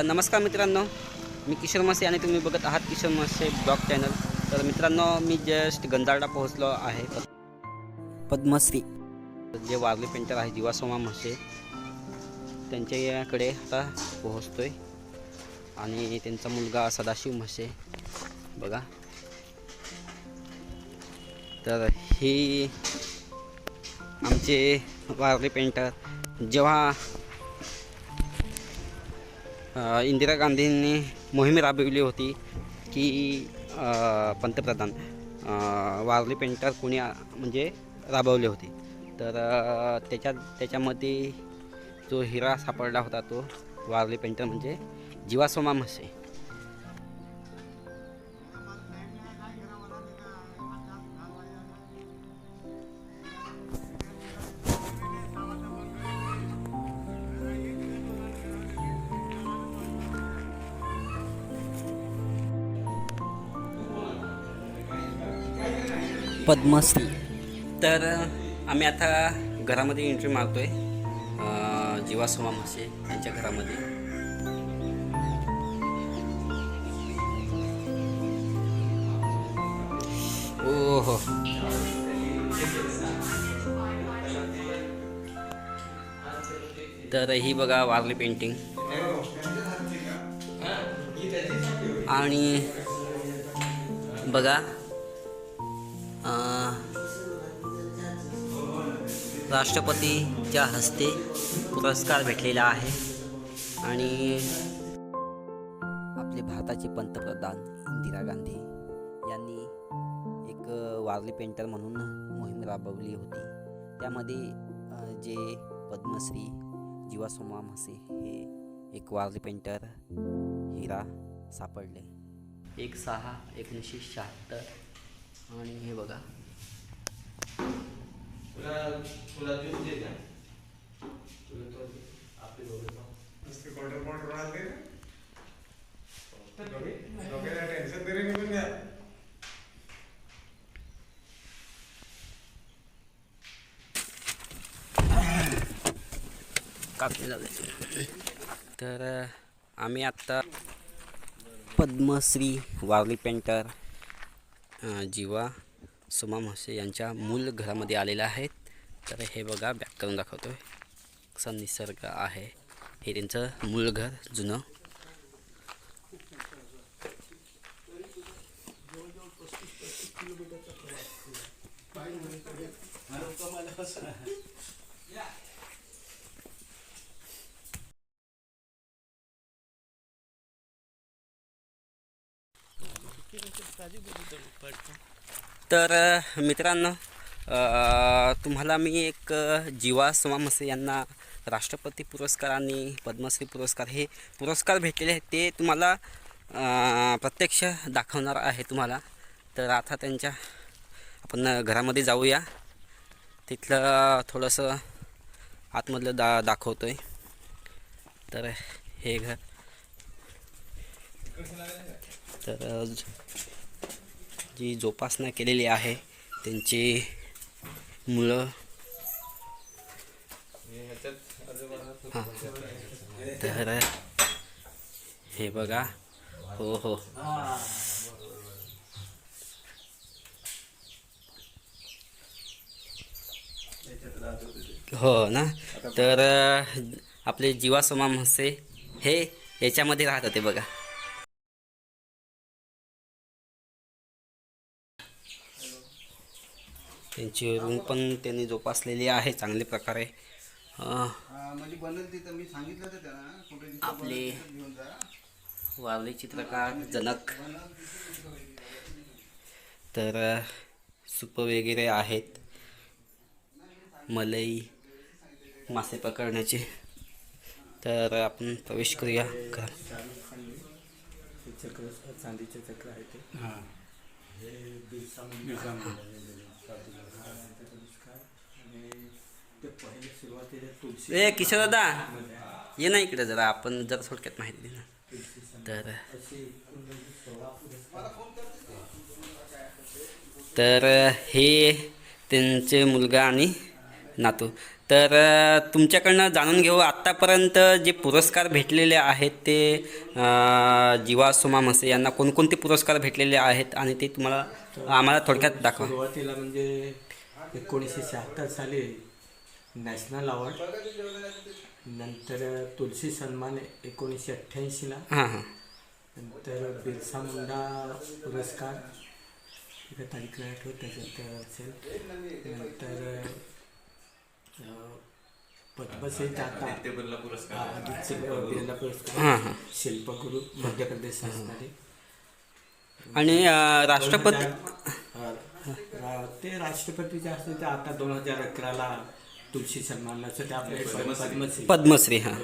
तर नमस्कार मित्रांनो मी किशोर मसे आणि तुम्ही बघत आहात किशोर मसे ब्लॉग चॅनल. तर मित्रांनो मी जस्ट गंधारडा पोहोचलो आहे. पद्मश्री जे वारली पेंटर आहे जीवासोमा म्हसे त्यांच्याकडे आता पोहोचतोय. आणि त्यांचा मुलगा सदाशिव म्हसे बघा. तर ही आमचे वारली पेंटर जेव्हा इंदिरा गांधींनी मोहीम राबविली होती की पंतप्रधान वारली पेंटर कोणी म्हणजे राबवली होती. तर त्याच्या त्याच्यामध्ये जो हिरा सापडला होता तो वारली पेंटर म्हणजे जीवासोमा म्हसे पद्मश्री. तर आम्ही आता घरामध्ये एंट्री मारतो आहे जीवासोमा म्हसे यांच्या घरामध्ये. ओहो. तर ही बघा वारली पेंटिंग आणि बघा राष्ट्रपतीच्या हस्ते पुरस्कार भेटलेला आहे. आणि आपले भारताचे पंतप्रधान इंदिरा गांधी यांनी एक वारली पेंटर म्हणून मोहीम राबवली होती. त्यामध्ये जे पद्मश्री जीवासोमा म्हसे हे एक वारली पेंटर हिरा सापडले. एक सहा एकोणीसशे शहात्तर आणि हे बघा. उसके क्वार्टर पॉइंट उड़ा दे डोक्याला टेन्शन तरी निघून द्या तर आम्ही आत्ता पद्मश्री वारली पेंटर जीवा सुमा म्हसे यांच्या मूल घरामध्ये आलेल्या आहेत. तर हे बघा बॅक करून दाखवतोय. कसा निसर्ग आहे. हे त्यांचं मूळ घर जुनं. तर मित्रांनो तुम्हाला मी एक जीवा सोमामसे यांना राष्ट्रपती पुरस्कार आणि पद्मश्री पुरस्कार हे पुरस्कार भेटलेले आहेत ते तुम्हाला प्रत्यक्ष दाखवणार आहे तुम्हाला. तर आता त्यांच्या आपण घरामध्ये जाऊया. तिथलं थोडंसं आतमधलं दा दाखवतो आहे तर हे घर. तर जी जोपासना केलेली आहे त्यांची मुलं तर हे बघा. हो हो. हो ना? तर आपले जीवासोमा म्हसे हे याच्यामध्ये राहत होते बघा. त्यांची रूम पण त्यांनी जोपासलेली आहे चांगल्या प्रकारे. अं, हा, म्हणजे बनल तिथं मी सांगितलं होतं त्याला कुठे जिथं आपले वारली चित्रकार जनक. तर सूप वगैरे आहेत. मलई मासे पकडण्याचे. तर आपण प्रवेश करूया. घरा चक्र चांदीचे चक्र आहे ते. हां. ए किशोर दादा ये ना इकडे जरा आपण जरा थोडक्यात माहिती दे ना तर तर हे त्यांचे मुलगा आणि नातू. तर तुमच्याकडनं जाणून घेऊ आत्तापर्यंत जे पुरस्कार भेटलेले आहेत ते जीवा सोमा म्हसे यांना कोणकोणते पुरस्कार भेटलेले आहेत आणि ते तुम्हाला आम्हाला थोडक्यात दाखवा. सुरुवातीला म्हणजे एकोणीसशे शहात्तर साली नॅशनल अवॉर्ड नंतर तुलसी सन्मान एकोणीसशे अठ्ठ्याऐंशीला हां हां. नंतर बिरसा मुंडा पुरस्कार तिथे तारीख नाही आठवत त्याच्यात असेल नंतर पद्मश्री बिर्ला पुरस्कार. हां हां शिल्पगुरू मध्य प्रदेश शासनाने. आणि राष्ट्रपती ते राष्ट्रपतीचे असते ते आता दोन हजार अकराला तुलसी सन्मान असं ते आपले पद्मश्री. पद्मश्री हां.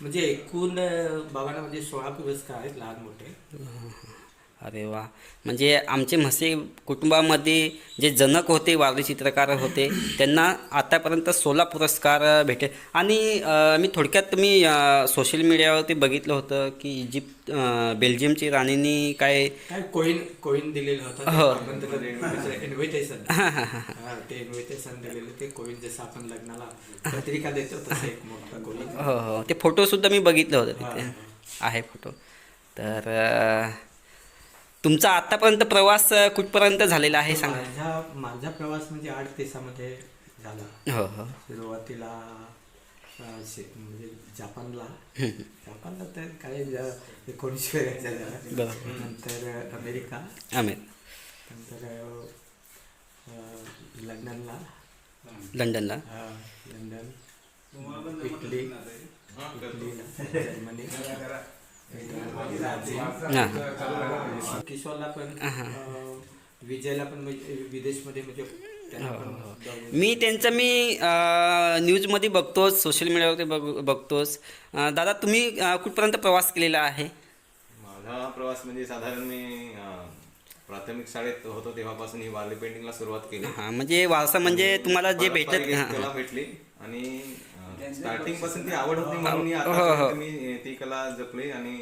म्हणजे एकूण अं, बघा ना म्हणजे सोळा पुरस्कार आहेत लहान मोठे. अरे वा. म्हणजे आमचे म्हसे कुटुंबामध्ये जे जनक होते वारली चित्रकार होते त्यांना आतापर्यंत सोळा पुरस्कार भेटे आणि मी थोडक्यात मी सोशल मीडियावरती बघितलं होतं की इजिप्त बेल्जियमची राणींनी काय काय कोईन कोईन दिलेलं होतं हो. ते इन्व्हिटेशन दिलेलं ते कोईन जसं आपण लग्नाला पत्रिका देतो तसं एक मोठा कोईन हो हो. ते फोटोसुद्धा मी बघितलं होतं तिथे. आहे फोटो तर तुमचा आतापर्यंत प्रवास कुठपर्यंत झालेला आहे सांगा. माझा माझा प्रवास म्हणजे आठ दिवसामध्ये झाला. हो हो. सुरुवातीला अं, शे- म्हणजे जपानला. जपानला तर काय ज- एकोणीसशे वेळाचा झाला. बरोबर. नंतर अमेरिका. आमिर नंतर अं, लंडनला. लंडनला. अं, लंडन. इटली. इटलीला. जर्मनी. हां किशोरला पण विजयला पण म्हणजे विदेशमध्ये म्हणजे पण जाऊन- मी त्यांचं मी न्यूजमध्ये बघतोच सोशल मीडियावरती बघ बघतोच. दादा तुम्ही कुठपर्यंत प्रवास केलेला आहे? माझा प्रवास म्हणजे साधारण मी प्राथमिक शाळेत होतो तेव्हापासून ही वारली पेंटिंगला सुरुवात केली. हां म्हणजे वारसा म्हणजे तुम्हाला जे भेटत हां भेटली. आणि स्टार्टिंगपासून ती आवड होती म्हणून मी ती कला जपली आणि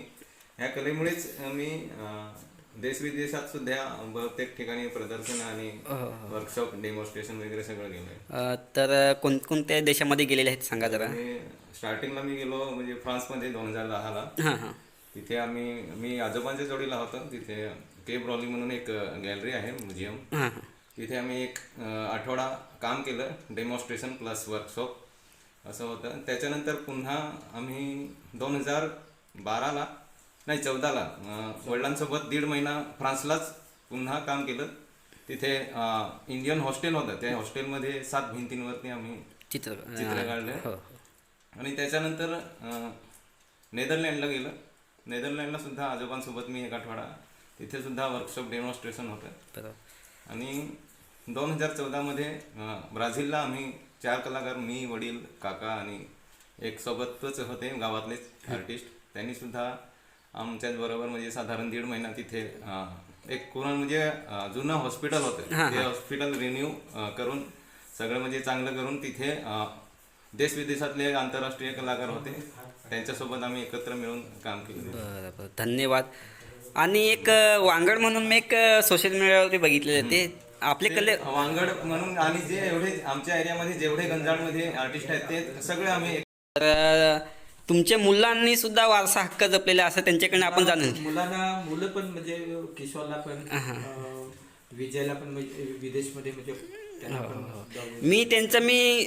ह्या कलेमुळेच मी देश विदेशात सुद्धा बहुतेक ठिकाणी प्रदर्शन आणि वर्कशॉप डेमॉन्स्ट्रेशन वगैरे सगळं गेलोय तर कोणकोणत्या देशामध्ये गेलेले आहेत सांगा जरा? स्टार्टिंगला मी गेलो म्हणजे फ्रान्समध्ये दोन हजार दहाला. तिथे आम्ही मी आजोबांच्या जोडीला होतो. तिथे केब रॉली म्हणून एक गॅलरी आहे म्युझियम. तिथे आम्ही एक आठवडा काम केलं डेमॉन्स्ट्रेशन प्लस वर्कशॉप असं होतं. त्याच्यानंतर पुन्हा आम्ही दोन हजार बाराला नाही चौदाला वडिलांसोबत दीड महिना फ्रान्सलाच पुन्हा काम केलं. तिथे इंडियन हॉस्टेल होतं. त्या हॉस्टेलमध्ये सात भिंतींवरती आम्ही चित्र चित्र काढलं. हो. आणि त्याच्यानंतर नेदरलँडला गेलं. नेदरलँडला सुद्धा आजोबांसोबत मी एक आठवडा तिथे सुद्धा वर्कशॉप डेमॉन्स्ट्रेशन होतं. आणि दोन हजार चौदामध्ये ब्राझीलला आम्ही चार कलाकार मी वडील काका आणि एक सोबतच होते गावातलेच आर्टिस्ट त्यांनी सुद्धा आमच्याच बरोबर म्हणजे साधारण दीड महिना तिथे एक पूर्ण म्हणजे जुनं हॉस्पिटल होतं. ते हॉस्पिटल रिन्यू करून सगळं म्हणजे चांगलं करून तिथे देश विदेशातले आंतरराष्ट्रीय कलाकार होते. त्यांच्यासोबत आम्ही एकत्र मिळून काम केलं बरं धन्यवाद. आणि एक वांगड म्हणून मी एक सोशल मीडियावरती बघितलेलं ते आपले कले वांगड म्हणून आणि जे एवढे आमच्या एरियामध्ये जेवढे गंजाडमध्ये आर्टिस्ट आहेत ते सगळे आम्ही तर तुमच्या मुलांनी सुद्धा वारसा हक्क जपलेला असं त्यांच्याकडनं आपण जाणून मुलांना मुलं पण म्हणजे किशोरला पण विजयला पण म्हणजे विदेशमध्ये म्हणजे हो, पण जाऊन- मी त्यांचं मी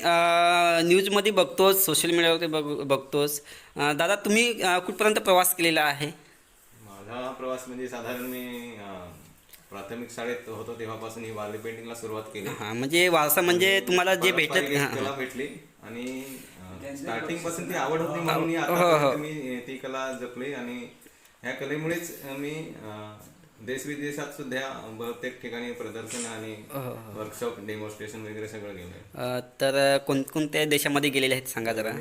न्यूजमध्ये बघतोच सोशल मीडियावरती बघ बघतोच. दादा तुम्ही कुठपर्यंत प्रवास केलेला आहे? माझा प्रवास म्हणजे साधारण मी प्राथमिक शाळेत होतो तेव्हापासून ही वारली पेंटिंगला सुरुवात केली. हां म्हणजे वारसा म्हणजे तुम्हाला जे भेटत पारंपरिक हां. कला भेटली. आणि स्टार्टिंगपासून ती आवड होती म्हणून मी हो, हो. आतापर्यंत मी ती कला जपली आणि ह्या कलेमुळेच मी अं, देश विदेशात सुद्धा बहुतेक ठिकाणी प्रदर्शन आणि वर्कशॉप डेमॉन्स्ट्रेशन वगैरे सगळं गेलोय अ, तर कोणकोणत्या देशामध्ये गेलेले आहेत सांगा जरा.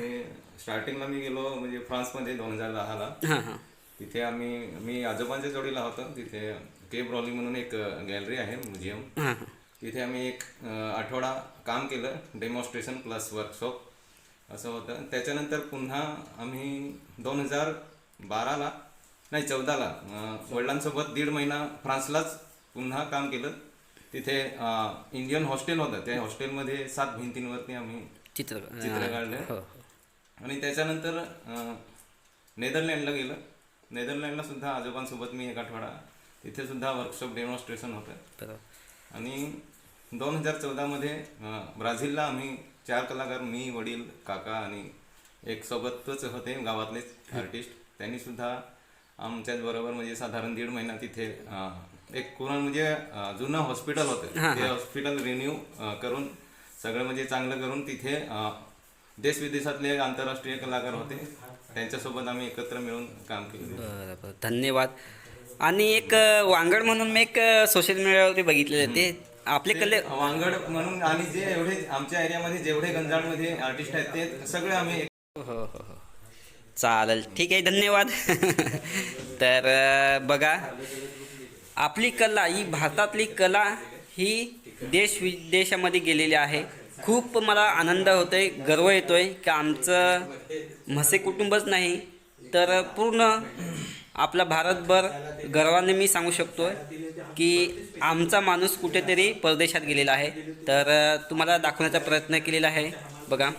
स्टार्टिंगला मी गेलो म्हणजे फ्रान्समध्ये दोन हजार दहाला. हां हां. तिथे आम्ही मी आजोबांच्या जोडीला होतो. तिथे केब रॉली म्हणून एक गॅलरी आहे म्युझियम. तिथे आम्ही एक आठवडा काम केलं डेमॉन्स्ट्रेशन प्लस वर्कशॉप. असं होतं. त्याच्यानंतर पुन्हा आम्ही दोन हजार बाराला नाही चौदाला वडिलांसोबत दीड महिना फ्रान्सलाच पुन्हा काम केलं. तिथे इंडियन हॉस्टेल होतं. त्या हॉस्टेलमध्ये सात भिंतींवरती आम्ही चित्र चित्र काढलं. हो. आणि त्याच्यानंतर नेदरलँडला गेलं. नेदरलँडला सुद्धा आजोबांसोबत मी एक आठवडा तिथे सुद्धा वर्कशॉप डेमॉन्स्ट्रेशन होतं. आणि दोन हजार चौदामध्ये ब्राझीलला आम्ही चार कलाकार मी वडील काका आणि एक सोबतच होते गावातलेच आर्टिस्ट त्यांनी सुद्धा आमच्याच बरोबर म्हणजे साधारण दीड महिना तिथे एक पूर्ण म्हणजे जुनं हॉस्पिटल होतं. ते हॉस्पिटल रिन्यू करून सगळं म्हणजे चांगलं करून तिथे देश विदेशातले आंतरराष्ट्रीय कलाकार होते. त्यांच्यासोबत आम्ही एकत्र मिळून काम केलं. धन्यवाद. आणि एक वांगड म्हणून मी एक सोशल मीडियावरती बघितलेलं ते आपले कले वांगड म्हणून आणि जे एवढे आमच्या एरियामध्ये जेवढे गंजाडमध्ये आर्टिस्ट आहेत ते सगळे आम्ही हो हो हो. चालेल. ठीक आहे धन्यवाद. तर बघा. आपली कला ही भारतातली कला ही देश विदेशामध्ये गेलेली आहे. खूप मला आनंद होतोय गर्व येतोय की आमचं म्हसे कुटुंबच नाही तर पूर्ण आपला भारतभर गर्वाने मी सांगू शकतो की आमचा माणूस कुठेतरी परदेशात गेलेला आहे. तर तुम्हाला दाखवण्याचा प्रयत्न केलेला आहे. बघा.